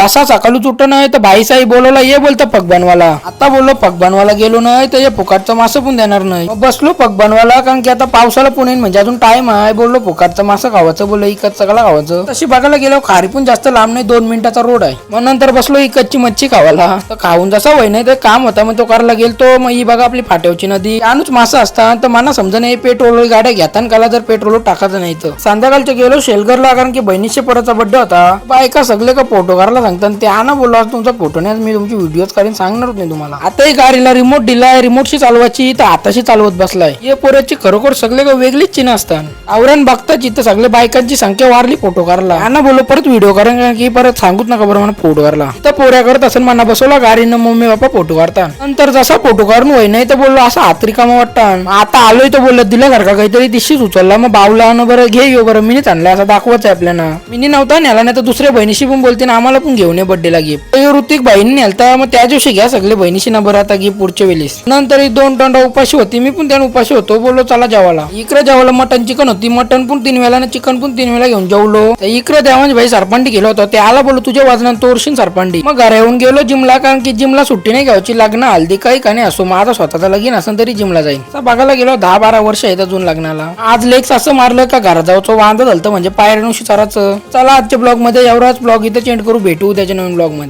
असा सकाळी तुट नाही तर भाईसाई बोलवला ये बोलतो पग बनवाला आता बोललो पग गेलो नाही तर हे फुकाटचं मासं पण देणार नाही. बसलो पग बनवायला कारण की आता पावसाला पण म्हणजे अजून टाइम आहे. बोललो फुकाटचं मासं खावायचं बोललो इकत सगळं खावायचं तशी बघायला गेलो खारी पण जास्त लांब नाही दोन मिनिटाचा रोड आहे. मग नंतर बसलो इकतची मच्छी खावायला. तर खाऊन जसा वय नाही ते काम होता मग तो करायला गेलो तो मग ही बघा आपली फाट्यावची नदी. आणूच मासा असतात तर मला समजा नाही पेट्रोल गाड्या घेताना काला जर पेट्रोल टाकायचं नाही तर. संध्याकाळच्या गेलो शेलगरला कारण की बहिणीचे परतचा बड्डे होता. बायका सगळे का फोटो करायला सांगतात ते आणा बोललो तुमचा फोटो नाही मी तुमची व्हिडिओज काढून सांगणार नाही तुम्हाला. आताही गाडीला रिमोट दिलाय रिमोटशी चालवायची तर आताशी चालवत बसलाय. हे पोऱ्याची खरोखर सगळे का वेगळीच चिन्ह असतात? आवरण बघताच इथं सगळे बायकांची संख्या वाढली फोटो करायला आणा बोललो परत व्हिडिओ करा कारण की परत सांगूच नका बरं मला फोटो करायला तर पोऱ्या करत असेल मना बसवला गाडीनं मम्मी बाप्पा फोटो काढतात नंतर जसा फोटो काढून होई नाही तर बोललो असं हातरी कामा वाटतं आता आलोय तर बोललं दिलं घर का काहीतरी दिशीच उचलला मग बावला न बरं घे येऊ बरं मिनीच आणलाय असं दाखवायचं आहे आपल्याला. मिनी नव्हता नेला नाही तर दुसऱ्या बहिणीशी पण बोलते ना आम्हाला पण घेऊन ये बर्थडेला गिफ्ट ऋतिक बहिणी नेलता. मग त्या दिवशी घ्या सगळे बहिणीशी नंबर आता गिफ्ट पुढच्या वेळेस. नंतर दोन टंडा उपाशी होती. मी पण त्यानं उपाशी होतो. बोललो चला जेवायला. इकडे जेवायला मटन चिकन होती. मटन पण तीन वेळा चिकन पण तीन वेळा घेऊन जेवलो. तर इकडे देवांश भाई सरपांडी गेलो होतो. त्याला बोललो तुझ्या वाजनात तोरशीन सरपांडी. मग घरा येऊन गेलो. जिमला कारण की जिमला सुट्टी नाही घ्यायची. लग्न हल्दी काही का नाही असो. माझा स्वतःचा लगीन असेल तरी जिमला जाईल तर बघायला गेलो दहा बारा वर्ष आहेत अजून लग्नाला. आज लेक्स असं मारलं का घरा जाऊचं वांद झालं म्हणजे पायऱ्यानुशी चाराचं चला आजच्या ब्लॉगमध्ये एवढाच ब्लॉग इथे चेंड करू. भेटू. उद्याच्या नवीन ब्लॉगमध्ये